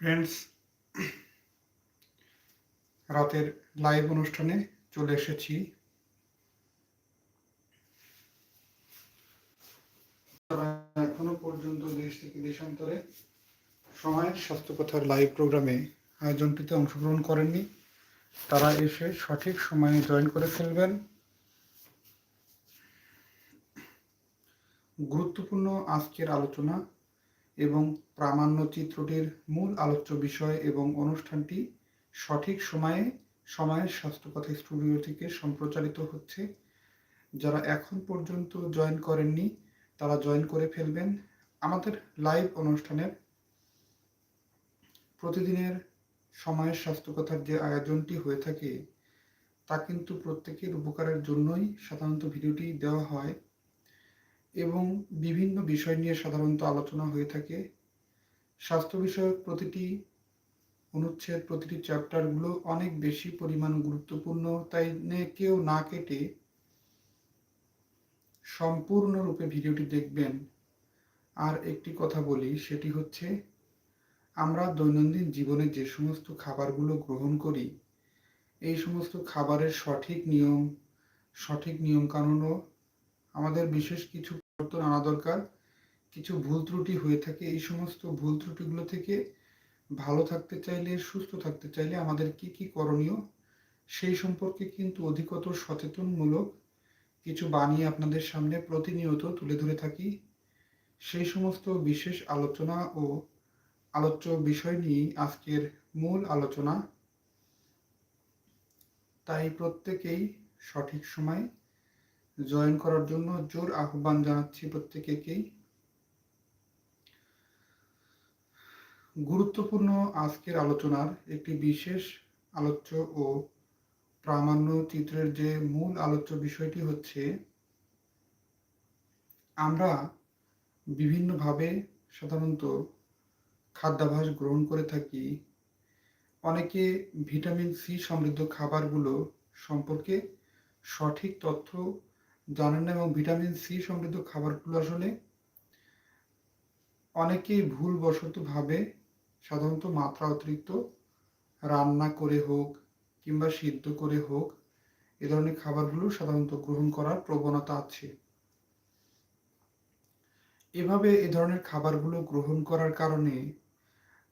Friends রাতের live অনুষ্ঠানে চলে এসেছি। এখনও পর্যন্ত দেশ থেকে দেশান্তরে সময়ের স্বাস্থ্যকথার লাইভ প্রোগ্রামে আয়োজনটিতে অংশগ্রহণ করেননি। তারা এসে সঠিক সময়ে জয়েন করে ফেলবেন। গুরুত্বপূর্ণ আজকের আলোচনা এবং প্রামাণ্য চিত্রটির মূল আলোচ্য বিষয় এবং অনুষ্ঠানটি সঠিক সময়ে, সময়ের স্বাস্থ্যকথা স্টুডিও থেকে সম্প্রচারিত হচ্ছে। যারা এখন পর্যন্ত জয়েন করেননি, তারা জয়েন করে ফেলবেন। আমাদের লাইভ অনুষ্ঠানের প্রতিদিনের সময়ের স্বাস্থ্যকথার যে আয়োজনটি হয়ে থাকে, তা কিন্তু প্রত্যেকের উপকারের জন্যই সাধারণত ভিডিওটি দেওয়া হয়। এবং বিভিন্ন বিষয় নিয়ে সাধারণত আলোচনা হয়ে থাকে। স্বাস্থ্য বিষয়ক প্রতিটি অনুচ্ছেদ, প্রতিটি চ্যাপ্টারগুলো অনেক বেশি পরিমাণ গুরুত্বপূর্ণ, তাই কেউ না কেটে সম্পূর্ণরূপে ভিডিওটি দেখবেন। আর একটি কথা বলি, সেটি হচ্ছে, আমরা দৈনন্দিন জীবনে যে সমস্ত খাবারগুলো গ্রহণ করি, এই সমস্ত খাবারের সঠিক নিয়ম, সঠিক নিয়মকানুনও আমাদের বিশেষ কিছু পরিবর্তন আনা দরকার। কিছু ভুল ত্রুটি হয়ে থাকে, এই সমস্ত ভুল ত্রুটিগুলো থেকে ভালো থাকতে চাইলে, সুস্থ থাকতে চাইলে আমাদের কি কি করণীয়, সেই সম্পর্কে কিন্তু অধিকতর সচেতনমূলক কিছু বানিয়ে আপনাদের সামনে প্রতিনিয়ত তুলে ধরে থাকি। সেই সমস্ত বিশেষ আলোচনা ও আলোচ্য বিষয় নিয়েই আজকের মূল আলোচনা। তাই প্রত্যেকেই সঠিক সময় জয়েন করার জন্য জোর আহ্বান জানাচ্ছি প্রত্যেকেকেই। গুরুত্বপূর্ণ আজকের আলোচনার একটি বিশেষ আলোচ্য ও প্রামাণ্য চিত্রের যে মূল আলোচ্য বিষয়টি হচ্ছে, আমরা বিভিন্নভাবে সাধারণত খাদ্যাভ্যাস গ্রহণ করে থাকি। অনেকে ভিটামিন সি সমৃদ্ধ খাবারগুলো সম্পর্কে সঠিক তথ্য জানেন না এবং ভিটামিন সি সমৃদ্ধ খাবারগুলো আসলে অনেকেই ভুলবশত ভাবে সাধারণত মাত্রা অতিরিক্ত রান্না করে হোক কিংবা সিদ্ধ করে হোক, এ ধরনের খাবারগুলো সাধারণত গ্রহণ করার প্রবণতা আছে। এভাবে এ ধরনের খাবারগুলো গ্রহণ করার কারণে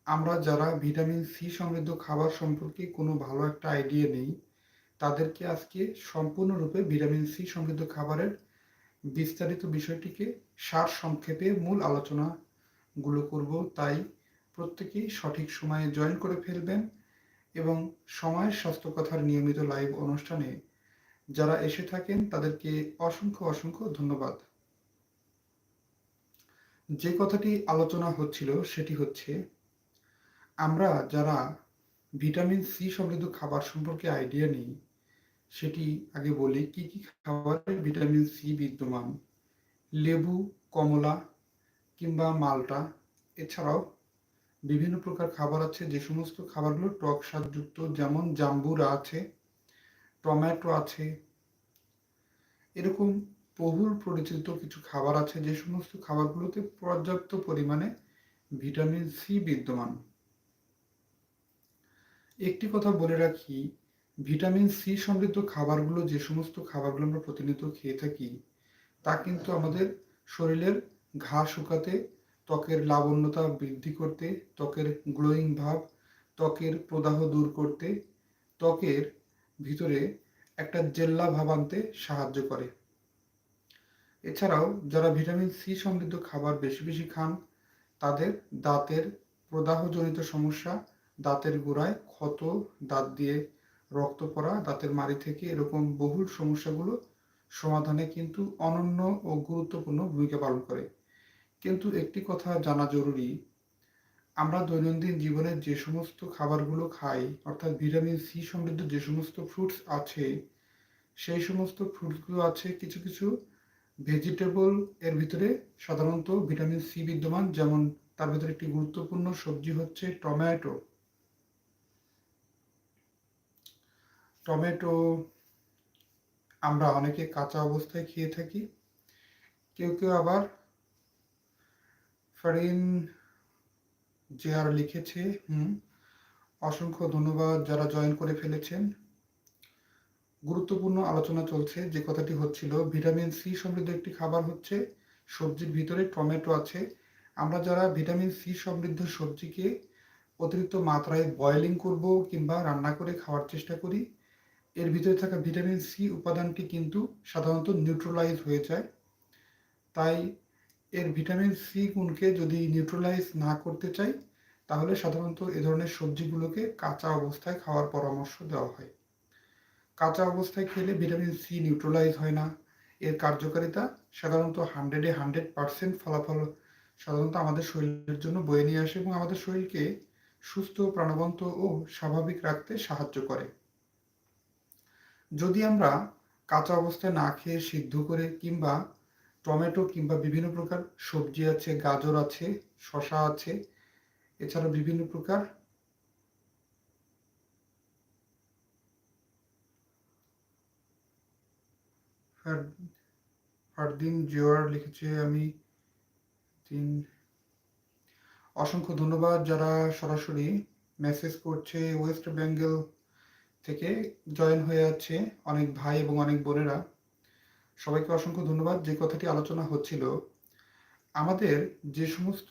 আমরা যারা ভিটামিন সি সমৃদ্ধ খাবার সম্পর্কে কোনো ভালো একটা আইডিয়া নেই তাদেরকে আজকে সম্পূর্ণরূপে ভিটামিন সি সমৃদ্ধ খাবারের বিস্তারিত বিষয়টিকে সার সংক্ষেপে মূল আলোচনাগুলো করব। তাই প্রত্যেকেই সঠিক সময়ে জয়েন করে ফেলবেন এবং সময়ের স্বাস্থ্য কথার নিয়মিত লাইভ অনুষ্ঠানে যারা এসে থাকেন, তাদেরকে অসংখ্য অসংখ্য ধন্যবাদ। যে কথাটি আলোচনা হচ্ছিল সেটি হচ্ছে, আমরা যারা ভিটামিন সি সমৃদ্ধ খাবার সম্পর্কে আইডিয়া নেই সেটি আগে বলি, কি কি খাবারে ভিটামিন সি বিদ্যমান? লেবু, কমলা কিংবা মালটা। এছাড়াও বিভিন্ন প্রকার খাবার আছে, যে সমস্ত খাবারগুলো টক স্বাদযুক্ত, যেমন জাম্বুরা আছে, টমেটো আছে। এরকম বহুল পরিচিত কিছু খাবার আছে, যে সমস্ত খাবারগুলোতে পর্যাপ্ত পরিমাণে ভিটামিন সি বিদ্যমান। একটি কথা বলে রাখি ভিটামিন সি সমৃদ্ধ খাবারগুলো, যে সমস্ত খাবারগুলো আমরা প্রতিনিয়ত খেয়ে থাকি, তা কিন্তু আমাদের শরীরের ঘা শুকাতে, ত্বকের লাবণ্যতা বৃদ্ধি করতে, ত্বকের গ্লোয়িং ভাব, ত্বকের প্রদাহ দূর করতে, ত্বকের ভিতরে একটা জেল্লা ভাব আনতে সাহায্য করে। এছাড়াও যারা ভিটামিন সি সমৃদ্ধ খাবার বেশি বেশি খান, তাদের দাঁতের প্রদাহজনিত সমস্যা, দাঁতের গোড়ায় ক্ষত, দাঁত দিয়ে রক্ত পড়া, দাঁতের মাড়ি থেকে এরকম বহুল সমস্যাগুলো সমাধানে কিন্তু অনন্য ও গুরুত্বপূর্ণ ভূমিকা পালন করে। কিন্তু একটি কথা জানা জরুরি, আমরা দৈনন্দিন জীবনে যে সমস্ত খাবারগুলো খাই, অর্থাৎ ভিটামিন সি সমৃদ্ধ যে সমস্ত ফ্রুটস আছে, সেই সমস্ত ফ্রুটসগুলো আছে কিছু কিছু ভেজিটেবল এর ভিতরে সাধারণত ভিটামিন সি বিদ্যমান, যেমন তার ভিতরে একটি গুরুত্বপূর্ণ সবজি হচ্ছে টমেটো। টমেটো, আমরা অনেকে কাঁচা অবস্থায় খেয়ে থাকি। কেউ কেউ আবার ফারিন যে আর লিখেছে, হুম, অসংখ্য ধন্যবাদ যারা জয়েন করে ফেলেছেন। গুরুত্বপূর্ণ আলোচনা চলছে, যে কথাটি হচ্ছিল, ভিটামিন সি সমৃদ্ধ একটি খাবার হচ্ছে সবজির ভিতরে টমেটো আছে। আমরা যারা ভিটামিন সি সমৃদ্ধ সবজিকে অতিরিক্ত মাত্রায় বয়েলিং করব কিংবা রান্না করে খাওয়ার চেষ্টা করি এর ভিতরে থাকা ভিটামিন সি উপাদানটি কিন্তু সাধারণত নিউট্রালাইজ হয়ে যায়। তাই এর ভিটামিন সি গুণকে যদি নিউট্রালাইজ না করতে চাই, তাহলে সাধারণত এ ধরনের সবজিগুলোকে কাঁচা অবস্থায় খাওয়ার পরামর্শ দেওয়া হয়। কাঁচা অবস্থায় খেলে ভিটামিন সি নিউট্রালাইজ হয় না। এর কার্যকারিতা সাধারণত হান্ড্রেডে হান্ড্রেড পারসেন্ট ফলাফল সাধারণত আমাদের শরীরের জন্য বয়ে নিয়ে আসে এবং আমাদের শরীরকে সুস্থ, প্রাণবন্ত ও স্বাভাবিক রাখতে সাহায্য করে। যদি আমরা কাঁচা অবস্থায় না খেয়ে সিদ্ধ করে কিংবা টমেটো কিংবা বিভিন্ন প্রকার সবজি আছে, গাজর আছে শশা আছে এছাড়া বিভিন্ন প্রকার ফারদিন জিওয়ার লিখেছে, আমি তিন, অসংখ্য ধন্যবাদ যারা সরাসরি মেসেজ করছে ওয়েস্ট বেঙ্গল থেকে জয়েন হয়ে আছে অনেক ভাই এবং অনেক বোনেরা। সবাইকে অসংখ্য ধন্যবাদ। যে কথাটি আলোচনা হচ্ছিল, আমাদের যে সমস্ত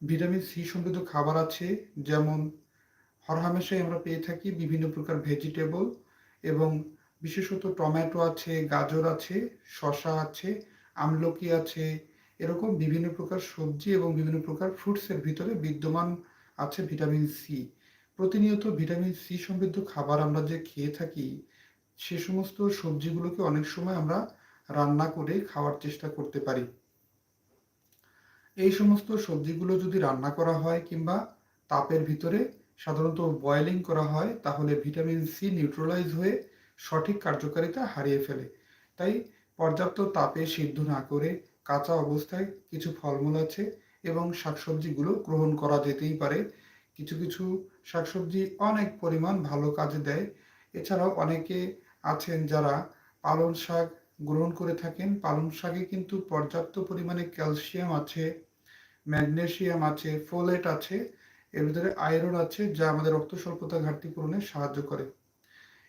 ভিটামিন সি সমৃদ্ধ খাবার আছে, যেমন হরহামেশাই আমরা পেয়ে থাকি বিভিন্ন প্রকার ভেজিটেবল এবং বিশেষত টমেটো আছে, গাজর আছে শশা আছে, আমলকি আছে, এরকম বিভিন্ন প্রকার সবজি এবং বিভিন্ন প্রকার ফ্রুটসের ভিতরে বিদ্যমান আছে ভিটামিন সি। প্রতিনিয়ত ভিটামিন সি সমৃদ্ধ খাবার আমরা যে খেয়ে থাকি, সে সমস্ত সবজিগুলোকে অনেক সময় আমরা রান্না করে খাওয়ার চেষ্টা করতে পারি। এই সমস্ত সবজিগুলো যদি রান্না করা হয় কিংবা তাপের ভিতরে সাধারণত বয়েলিং করা হয়, তাহলে ভিটামিন সি নিউট্রালাইজ হয়ে সঠিক কার্যকারিতা হারিয়ে ফেলে। তাই পর্যাপ্ত তাপে সিদ্ধ না করে কাঁচা অবস্থায় কিছু ফলমূল আছে এবং শাকসবজিগুলো গ্রহণ করা যেতেই পারে। কিছু কিছু শাকসবজি অনেক পরিমাণ ভালো কাজে দেয়। এছাড়াও অনেকে আছেন যারা পালং শাক গ্রহণ করে থাকেন। পালং শাকে কিন্তু পর্যাপ্ত পরিমাণে ক্যালসিয়াম আছে, ম্যাগনেশিয়াম আছে, ফোলেট আছে, এর ভিতরে আয়রন আছে, যা আমাদের রক্ত স্বল্পতা ঘাটতি পূরণে সাহায্য করে।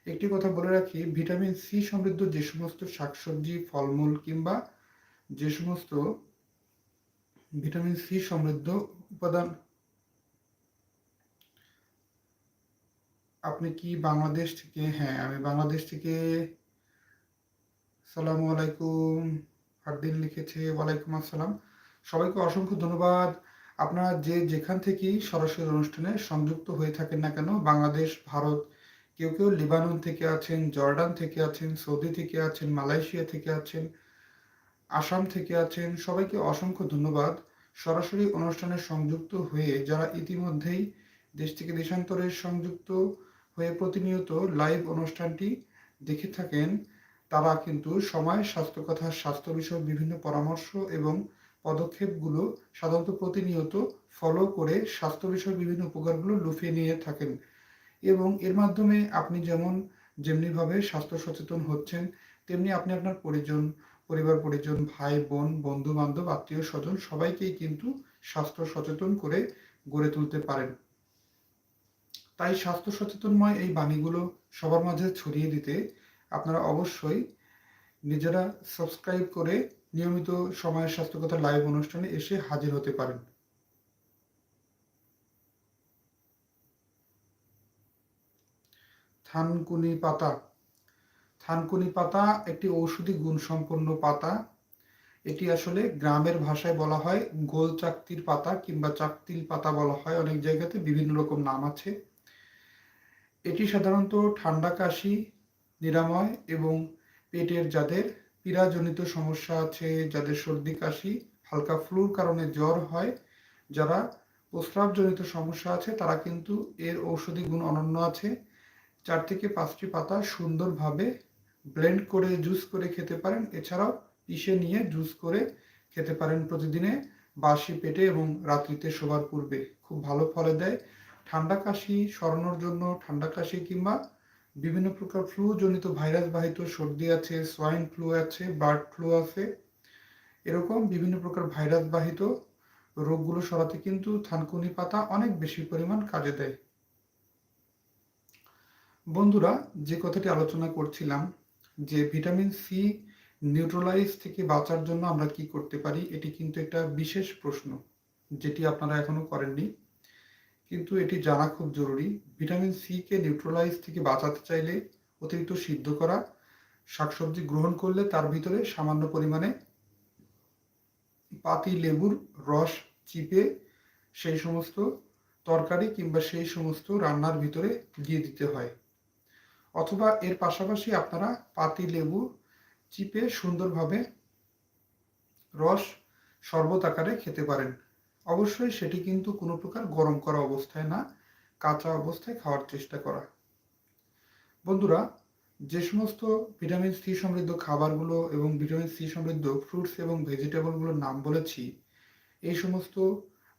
একটি কথা বলে রাখি, ভিটামিন সি সমৃদ্ধ যে সমস্ত শাকসবজি, ফলমূল কিংবা যে সমস্ত ভিটামিন সি সমৃদ্ধ উপাদান আপনি কি বাংলাদেশ থেকে? হ্যাঁ আমি বাংলাদেশ থেকে। সালামু আলাইকুম। ফারদিন লিখেছে, ওয়ালাইকুম আসসালাম। সবাইকে অসংখ্য ধন্যবাদ। আপনারা যে যেখান থেকেই সরাসরি অনুষ্ঠানে সংযুক্ত হয়ে থাকেন না কেন, বাংলাদেশ, ভারত, কেউ কেউ লিবানন থেকে আছেন, জর্ডান থেকে আছেন, সৌদি থেকে আছেন, মালয়েশিয়া থেকে আছেন, আসাম থেকে আছেন, সবাইকে অসংখ্য ধন্যবাদ। সরাসরি অনুষ্ঠানে সংযুক্ত হয়ে যারা ইতিমধ্যেই দেশ থেকে দেশান্তরে সংযুক্ত হয়ে প্রতিনিয়ত লাইভ অনুষ্ঠানটি দেখে থাকেন, তারা কিন্তু সময় স্বাস্থ্য কথা স্বাস্থ্য বিষয়ক বিভিন্ন পরামর্শ এবং পদক্ষেপগুলো সাধারণত প্রতিনিয়ত ফলো করে স্বাস্থ্য বিষয়ক বিভিন্ন উপকারগুলো লুফিয়ে নিয়ে থাকেন। এবং এর মাধ্যমে আপনি যেমন যেমনিভাবে স্বাস্থ্য সচেতন হচ্ছেন, তেমনি আপনি আপনার পরিজন, পরিবার পরিজন, ভাই, বোন বন্ধু বান্ধব আত্মীয় স্বজন সবাইকেই কিন্তু স্বাস্থ্য সচেতন করে গড়ে তুলতে পারেন। তাই স্বাস্থ্য সচেতনময় এই বাণীগুলো সবার মাঝে ছড়িয়ে দিতে আপনারা অবশ্যই নিজেরা সাবস্ক্রাইব করে নিয়মিত সময়ের স্বাস্থ্যকতা লাইভ অনুষ্ঠানে এসে হাজির হতে পারেন। থানকুনি পাতা। থানকুনি পাতা একটি ঔষধি গুণসম্পন্ন পাতা। এটি আসলে গ্রামের ভাষায় বলা হয় গোল চাকতির পাতা কিংবা চাকতিল পাতা বলা হয়। অনেক জায়গাতে বিভিন্ন রকম নাম আছে। এটি সাধারণত ঠান্ডা, কাশি, নিরাময় এবং পেটের যাদের পীড়াজনিত সমস্যা আছে, যাদের সর্দি, কাশি, হালকা ফ্লুর কারণে জ্বর হয়, যারা প্রস্রাবজনিত সমস্যা আছে, তারা কিন্তু এর ঔষধি গুণ অনন্য আছে। চার থেকে পাঁচটি পাতা সুন্দরভাবে ব্লেন্ড করে, জুস করে খেতে পারেন। এছাড়াও পিষে নিয়ে জুস করে খেতে পারেন প্রতিদিনে বাসি পেটে এবং রাত্রিতে শোবার পূর্বে। খুব ভালো ফলে দেয়। ঠান্ডা কাশি সরানোর জন্য ঠান্ডা কাশি কিংবা বিভিন্ন প্রকার ফ্লু জনিত ভাইরাস বাহিত সর্দি আছে সোয়াইন ফ্লু আছে বার্ড ফ্লু আছে, এরকম বিভিন্ন প্রকার ভাইরাস বাহিত রোগগুলো সরাতে কিন্তু থানকুনি পাতা অনেক বেশি পরিমাণ কাজে দেয়। বন্ধুরা, যে কথাটি আলোচনা করছিলাম, যে ভিটামিন সি নিউট্রালাইজ থেকে বাঁচার জন্য আমরা কি করতে পারি, এটি কিন্তু একটা বিশেষ প্রশ্ন, যেটি আপনারা এখনও করেননি। কিন্তু এটি জানা খুব জরুরি। ভিটামিন সি কে নিউট্রালাইজ থেকে বাঁচাতে চাইলে অতিরিক্ত সিদ্ধ করা, শাকসবজি গ্রহণ করলে তার ভিতরে সামান্য পরিমাণে পাতি, লেবুর রস চিপে সেই সমস্ত তরকারি কিংবা সেই সমস্ত রান্নার ভিতরে দিয়ে দিতে হয়। অথবা এর পাশাপাশি আপনারা পাতি, লেবু চিপে সুন্দরভাবে রস শরবত আকারে খেতে পারেন। অবশ্যই সেটি কিন্তু কোনো প্রকার গরম করা অবস্থায় না, কাঁচা অবস্থায় খাওয়ার চেষ্টা করা। বন্ধুরা, যে সমস্ত ভিটামিন সি সমৃদ্ধ খাবারগুলো এবং ভিটামিন সি সমৃদ্ধ ফ্রুটস এবং ভেজিটেবলগুলোর নাম বলেছি, এই সমস্ত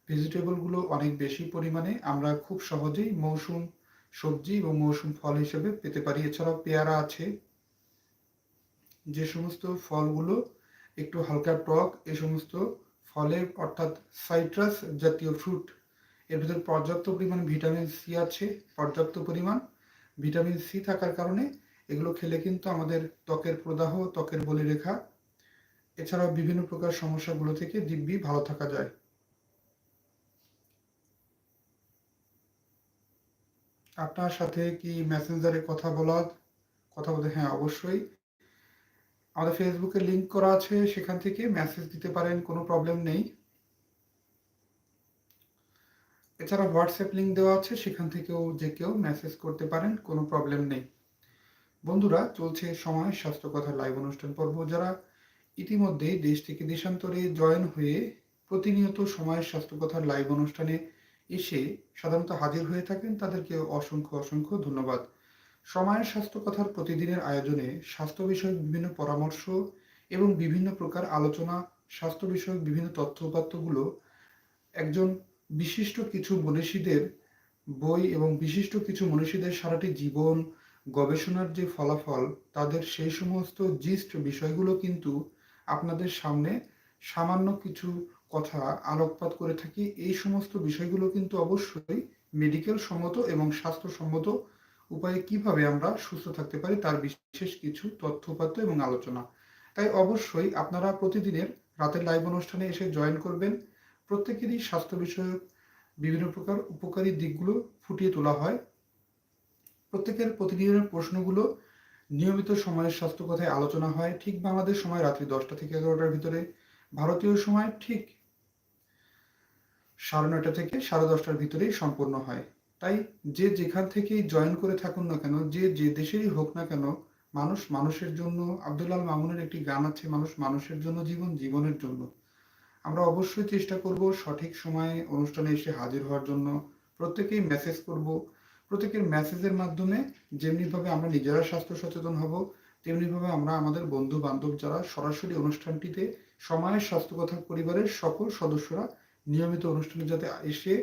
ভেজিটেবলগুলো অনেক বেশি পরিমাণে আমরা খুব সহজেই মৌসুম, সবজি এবং মৌসুম ফল হিসেবে পেতে পারি। এছাড়াও পেয়ারা আছে। যে সমস্ত ফলগুলো একটু হালকা টক, এ সমস্ত ফলে অর্থাৎ সাইট্রাস জাতীয় ফ্রুট এর ভিতরে পর্যাপ্ত পরিমাণ ভিটামিন সি আছে, পর্যাপ্ত পরিমাণ ভিটামিন সি থাকার কারণে এগুলো খেলে কিন্তু আমাদের ত্বকের প্রদাহ, ত্বকের বলিরেখা, এছাড়াও বিভিন্ন প্রকার সমস্যাগুলো থেকে দিব্যি ভালো থাকা যায়। আপনার সাথে কি মেসেঞ্জারে কথা বলার কথা বলতে হ্যাঁ অবশ্যই। আমাদের ফেসবুকে লিংক করা আছে, সেখান থেকে মেসেজ দিতে পারেন, কোনো প্রবলেম নেই। এছাড়া হোয়াটসঅ্যাপ লিঙ্ক দেওয়া আছে, সেখান থেকেও যে কেউ মেসেজ করতে পারেন, কোনো প্রবলেম নেই। বন্ধুরা, চলছে সময় স্বাস্থ্য কথা লাইভ অনুষ্ঠান পর্ব। যারা ইতিমধ্যেই দেশ থেকে দেশান্তরে জয়েন হয়ে প্রতিনিয়ত সময়ের স্বাস্থ্য কথার লাইভ অনুষ্ঠানে এসে সাধারণত হাজির হয়ে থাকেন, তাদেরকে অসংখ্য অসংখ্য ধন্যবাদ। সময়ের স্বাস্থ্য কথার প্রতিদিনের আয়োজনে স্বাস্থ্য বিষয়ক বিভিন্ন পরামর্শ এবং বিভিন্ন প্রকার আলোচনা, স্বাস্থ্য বিষয়ক বিভিন্ন তথ্য উপাত্তগুলো একজন বিশিষ্ট কিছু মনীষীদের বই এবং বিশিষ্ট কিছু মনীষীদের সারাটি জীবন গবেষণার যে ফলাফল, তাদের সেই সমস্ত জিস্ট বিষয়গুলো কিন্তু আপনাদের সামনে সামান্য কিছু কথা আলোকপাত করে থাকি। এই সমস্ত বিষয়গুলো কিন্তু অবশ্যই মেডিকেল সম্মত এবং স্বাস্থ্যসম্মত উপায়ে কীভাবে আমরা সুস্থ থাকতে পারি তার বিশেষ কিছু তথ্যপাত্র এবং আলোচনা। তাই অবশ্যই আপনারা প্রতিদিনের রাতের লাইভ অনুষ্ঠানে এসে জয়েন করবেন। প্রত্যেকেরই স্বাস্থ্য বিষয়ক বিভিন্ন প্রকার উপকারী দিকগুলো ফুটিয়ে তোলা হয়। প্রত্যেকের প্রতিদিনের প্রশ্নগুলো নিয়মিত সময়ের স্বাস্থ্য কথায় আলোচনা হয়। ঠিক বাংলাদেশ সময় রাত্রি দশটা থেকে এগারোটার ভিতরে, ভারতীয় সময় ঠিক সাড়ে নয়টা থেকে সাড়ে দশটার ভিতরেই সম্পূর্ণ হয়। তাই যে যেখান থেকেই জয়েন করে থাকুন না কেন, যে যে দেশেরই হোক না কেন, মানুষ মানুষের জন্য, আব্দুল্লাল মামুনের একটি গান আছে, মানুষ মানুষের জন্য জীবন, জীবনের জন্য। আমরা অবশ্যই চেষ্টা করব সঠিক সময়ে অনুষ্ঠানে এসে হাজির হওয়ার জন্য। প্রত্যেকেই মেসেজ করব। প্রত্যেকের মেসেজের মাধ্যমে যেমনিভাবে আমরা নিজেরা স্বাস্থ্য সচেতন হব, তেমনিভাবে আমরা আমাদের বন্ধু বান্ধব যারা সরাসরি অনুষ্ঠানটিতে সময়ের স্বাস্থ্য কথা পরিবারের সকল সদস্যরা নিয়মিত অনুষ্ঠানে যাতে এসে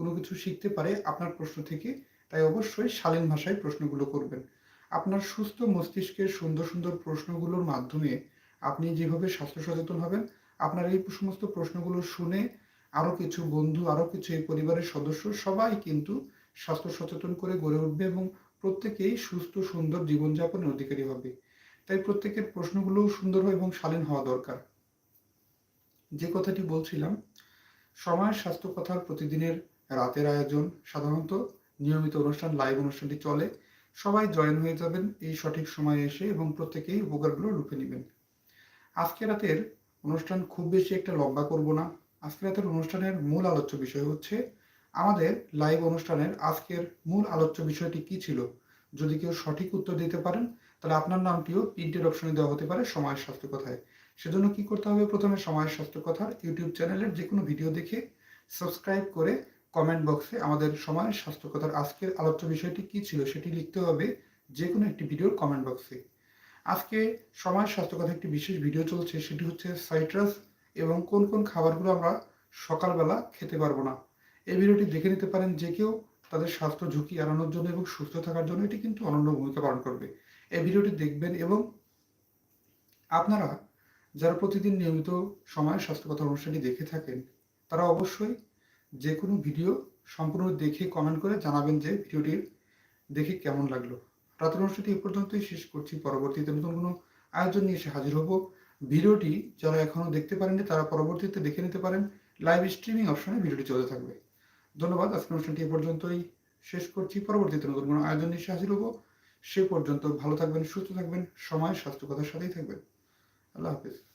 কোনো কিছু শিখতে পারে আপনার প্রশ্ন থেকে, তাই অবশ্যই শালীন ভাষায় প্রশ্নগুলো করবেন। আপনার সুস্থ মস্তিষ্কের সুন্দর সুন্দর প্রশ্নগুলোর মাধ্যমে আপনি যেভাবে স্বাস্থ্য সচেতন হবেন, আপনার এই সমস্ত প্রশ্নগুলো শুনে আরও কিছু বন্ধু আরও কিছু এই পরিবারের সদস্য সবাই কিন্তু স্বাস্থ্য সচেতন করে গড়ে উঠবে এবং প্রত্যেকেই সুস্থ, সুন্দর জীবনযাপনের অধিকারী হবে। তাই প্রত্যেকের প্রশ্নগুলো সুন্দর হয় এবং শালীন হওয়া দরকার। যে কথাটি বলছিলাম সময়ের স্বাস্থ্য কথার প্রতিদিনের রাতের আয়োজন, সাধারণত নিয়মিত অনুষ্ঠান লাইভ অনুষ্ঠানটি চলে। সবাই জয়েন হয়ে যাবেন এই সঠিক সময়ে এসে এবং প্রত্যেকেই উপকারগুলো লুপে নেবেন। আজকে রাতের অনুষ্ঠান খুব বেশি একটা লম্বা করব না। আজকে রাতের অনুষ্ঠানের মূল আলোচ্য বিষয় হচ্ছে আমাদের লাইভ অনুষ্ঠানের আজকের মূল আলোচ্য বিষয়টি কি ছিল? যদি কেউ সঠিক উত্তর দিতে পারেন, তাহলে আপনার নামটিও প্রিন্টেড অপশনে দেওয়া হতে পারে সময়ের স্বাস্থ্য কথায়। সেজন্য কি করতে হবে? প্রথমে সময়ের স্বাস্থ্য কথার ইউটিউব চ্যানেলের যে কোনো ভিডিও দেখে সাবস্ক্রাইব করে কমেন্ট বক্সে আমাদের সময়ের স্বাস্থ্যকতার আজকের আলোচ্য বিষয়টি কি ছিল সেটি লিখতে হবে যে কোনো একটি ভিডিওর কমেন্ট বক্সে আজকে সময়ের স্বাস্থ্য কথা একটি বিশেষ ভিডিও চলছে, সেটি হচ্ছে সাইট্রাস এবং কোন কোন খাবারগুলো আমরা সকালবেলা খেতে পারব না। এই ভিডিওটি দেখে নিতে পারেন যে কেউ তাদের স্বাস্থ্য ঝুঁকি এড়ানোর জন্য এবং সুস্থ থাকার জন্য এটি কিন্তু অনন্য ভূমিকা পালন করবে। এই ভিডিওটি দেখবেন এবং আপনারা যারা প্রতিদিন নিয়মিত সময়ের স্বাস্থ্য কথা অনুষ্ঠানটি দেখে থাকেন, তারা অবশ্যই যে কোনো ভিডিও সম্পূর্ণ দেখে কমেন্ট করে জানাবেন যে ভিডিওটি দেখে কেমন লাগল। রাতের অনুষ্ঠানটি এই পর্যন্তই শেষ করছি। পরবর্তীতে নতুন কোনো আয়োজন নিয়ে এসে হাজির হব। ভিডিওটি যারা এখনও দেখতে পারেননি, তারা পরবর্তীতে দেখে নিতে পারেন। লাইভ স্ট্রিমিং অপশনে ভিডিওটি চলতে থাকবে। ধন্যবাদ। আজকের অনুষ্ঠানটি এ পর্যন্তই শেষ করছি। পরবর্তীতে নতুন কোনো আয়োজন নিয়ে এসে হাজির হব। সে পর্যন্ত ভালো থাকবেন, সুস্থ থাকবেন, সময়, স্বাস্থ্য কথার সাথেই থাকবেন। আল্লাহ হাফিজ।